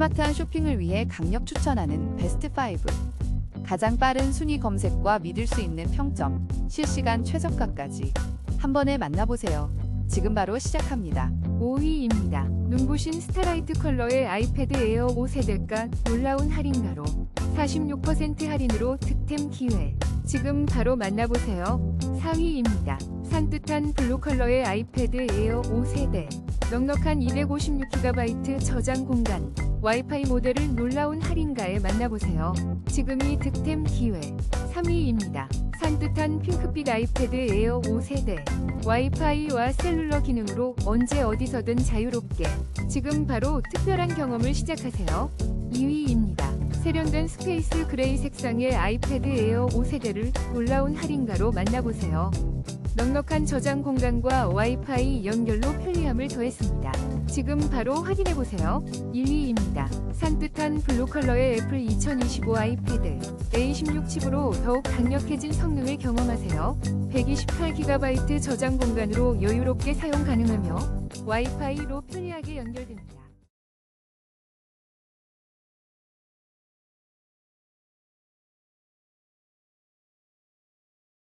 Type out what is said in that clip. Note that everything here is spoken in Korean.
스마트한 쇼핑을 위해 강력 추천하는 베스트 5. 가장 빠른 순위 검색과 믿을 수 있는 평점, 실시간 최저가까지 한 번에 만나보세요. 지금 바로 시작합니다. 5위입니다. 눈부신 스타라이트 컬러의 아이패드 에어 5세대가 놀라운 할인가로 46% 할인으로 득템 기회. 지금 바로 만나보세요. 4위입니다. 산뜻한 블루 컬러의 아이패드 에어 5세대. 넉넉한 256GB 저장 공간. 와이파이 모델을 놀라운 할인가에 만나보세요. 지금이 득템 기회. 3위입니다. 산뜻한 핑크빛 아이패드 에어 5세대. 와이파이와 셀룰러 기능으로 언제 어디서든 자유롭게. 지금 바로 특별한 경험을 시작하세요. 2위입니다. 세련된 스페이스 그레이 색상의 아이패드 에어 5세대를 놀라운 할인가로 만나보세요. 넉넉한 저장 공간과 와이파이 연결로 편리함을 더했습니다. 지금 바로 확인해보세요. 1위입니다. 산뜻한 블루 컬러의 애플 2025 아이패드 A16 칩으로 더욱 강력해진 성능을 경험하세요. 128GB 저장 공간으로 여유롭게 사용 가능하며 와이파이로 편리하게 연결됩니다.